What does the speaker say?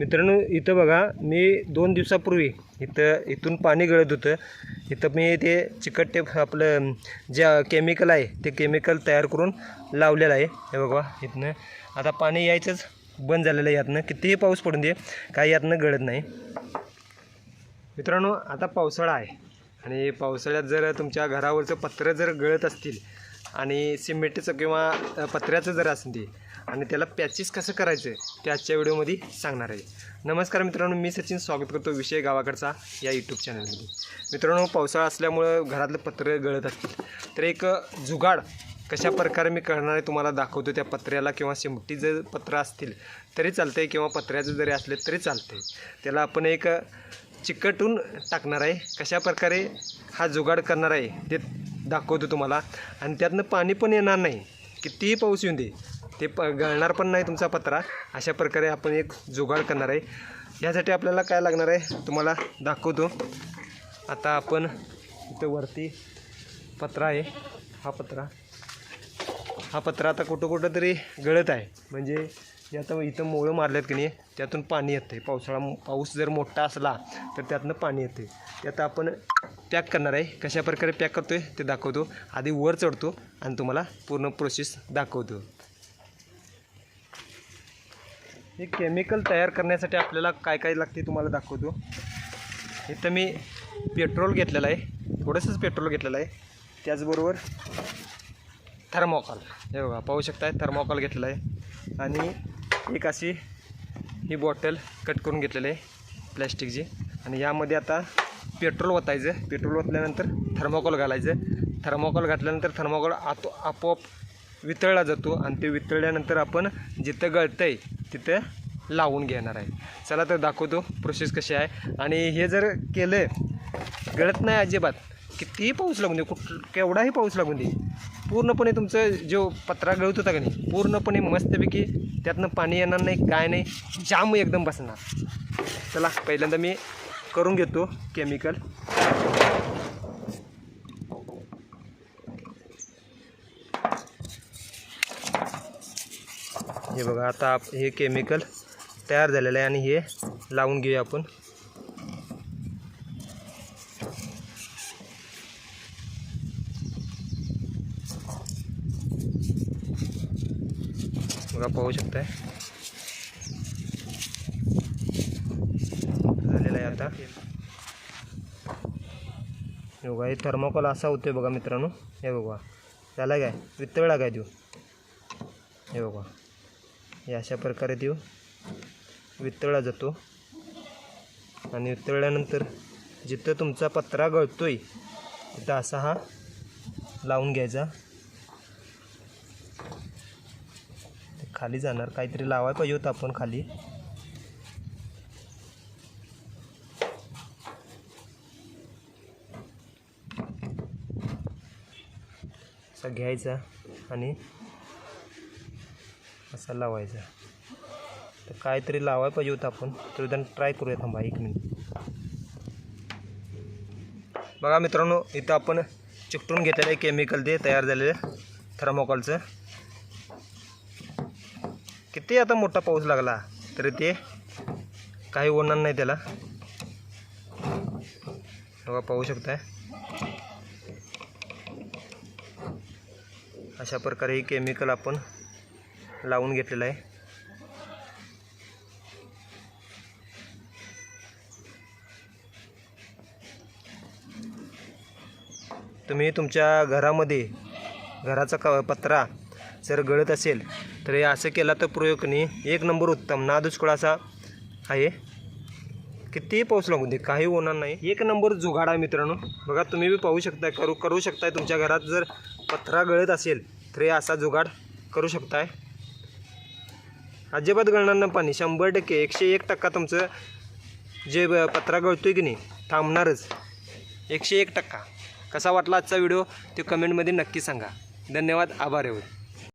मित्रांनो इथं बघा मी दोन दिवसापूर्वी इथं इथून पाणी गळत होतं. इथं मी ते चिकट टेप आपलं जे केमिकल आहे ते केमिकल तयार करून लावलेलं आहे. हे बघा इथनं आता पाणी यायचंच बंद झालेलं आहे यातनं. कितीही पाऊस पडून दे काही यातनं गळत नाही. मित्रांनो आता पावसाळा आहे. आणि पावसाळ्यात जर तुमच्या घरावरचं पत्र जर गळत असतील आणि सिमेंटचं किंवा पत्र्याचं जर असेल ते आणि त्याला पॅचेस कसं करायचं ते आजच्या व्हिडिओमध्ये सांगणार आहे. नमस्कार मित्रांनो मी सचिन स्वागत करतो विषय गावाकडचा या यूट्यूब चॅनलमध्ये मित्रांनो पावसाळा असल्यामुळं घरातलं पत्र गळत असतील. तर एक जुगाड कशा प्रकारे मी करणार आहे तुम्हाला दाखवतो त्या पत्र्याला किंवा शिमटी जर पत्र असतील तरी चालतं आहे किंवा पत्र्याचं जरी असले तरी चालतं आहे त्याला आपण एक चिकटून टाकणार आहे. कशा प्रकारे हा जुगाड करणार आहे ते दाखवतो तुम्हाला. आणि त्यातनं पाणी पण येणार नाही. कितीही पाऊस येऊन दे ते प गळणार पण नाही तुमचा पत्रा. अशा प्रकारे आपण एक जुगाड करणार आहे. यासाठी आपल्याला काय लागणार आहे तुम्हाला दाखवतो. आता आपण इथं वरती पत्रा आहे. हा पत्रा. हा पत्रा आता कुठं कुठं तरी गळत आहे. म्हणजे जे आता इथं मोळं मारल्यात की नाही त्यातून पाणी येतं आहे पावसाळा पाऊस जर मोठा असला तर त्यातनं पाणी येतं आहे त्यात आपण पॅक करणार आहे. कशा प्रकारे पॅक करतो आहे ते दाखवतो. आधी वर चढतो आणि तुम्हाला पूर्ण प्रोसेस दाखवतो. हे केमिकल तयार करण्यासाठी आपल्याला काय काय लागते तुम्हाला दाखवतो. इथं मी पेट्रोल घेतलेलं आहे. थोडंसंच पेट्रोल घेतलेलं आहे. त्याचबरोबर थर्मोकॉल. हे बघा पाहू शकताय थर्मोकॉल घेतलेलं आहे. आणि एक अशी ही बॉटल कट करून घेतलेली आहे प्लॅस्टिकची. आणि यामध्ये आता पेट्रोल ओतायचं. पेट्रोल ओतल्यानंतर थर्मोकॉल घालायचं. थर्मोकॉल घातल्यानंतर थर्मोकॉल आतो आपोआप वितळला जातो आणि ते वितळल्यानंतर आपण जिथं गळतं आहे तिथं लावून घेणार आहे. चला तर दाखवतो प्रोसेस कशी आहे. आणि हे जर केलं गळत नाही अजिबात कितीही पाऊस लागून दे कुठ केवढाही पाऊस लागून दे पूर्णपणे तुमचं जो पत्रा गळत होता का नाही पूर्णपणे मस्तपैकी त्यातनं पाणी येणार नाही काय नाही जाम एकदम बसणार. चला पहिल्यांदा मी करून घेतो केमिकल हे बघा आता आप हे केमिकल तयार झालेलं आहे आणि हे लावून घेऊया आपण. बघा पाहू शकताय. झालेलं आहे आता. हे बघा हे थर्मोकॉल असा होतोय बघा मित्रांनो. हे बघा त्याला काय? वितळला काय देऊ? हे बघा हे अशा प्रकारे देऊ. वितळला जातो. आणि वितळल्यानंतर जिथं तुमचा पत्रा गळतोय तिथं असा हा लावून घ्यायचा. खाली जाणार. काहीतरी लावायला पाहिजे होतं आपण खाली. असा घ्यायचा आणि असा लावायचा. तर काहीतरी लावायला पाहिजे होतं आपण. तर उद्या ट्राय करूया थांबा एक मिनिट बघा मित्रांनो इथं आपण चिकटून घेतलेलं आहे केमिकल ते तयार झालेलं थर्मोकॉलचं किती आता मोठा पाऊस लागला तरी ते काही होणार नाही त्याला. बघा पाहू शकताय. अशा प्रकारे हे केमिकल आपण लावून घेतलेलं आहे. तुम्ही तुमच्या घरामध्ये घराचा क पत्रा जर गळत असेल तर हे असं केला तर प्रयोग नाही एक नंबर उत्तम. ना दुष्काळ असा आहे. कितीही पाऊस लागून दे काही होणार नाही. एक नंबर जुगाड आहे मित्रांनो. बघा तुम्ही बी पाहू शकताय करू करू शकताय तुमच्या घरात जर पत्रा गळत असेल तर हे असा जुगाड करू शकताय. अजिबात गळणार ना पाणी. शंभर टक्के एकशे एक टक्का तुमचं जे ब- पत्रा गळतोय की नाही थांबणारच. एकशे एक टक्का. कसा वाटला आजचा व्हिडिओ ते कमेंटमध्ये नक्की सांगा. धन्यवाद आभार एवढे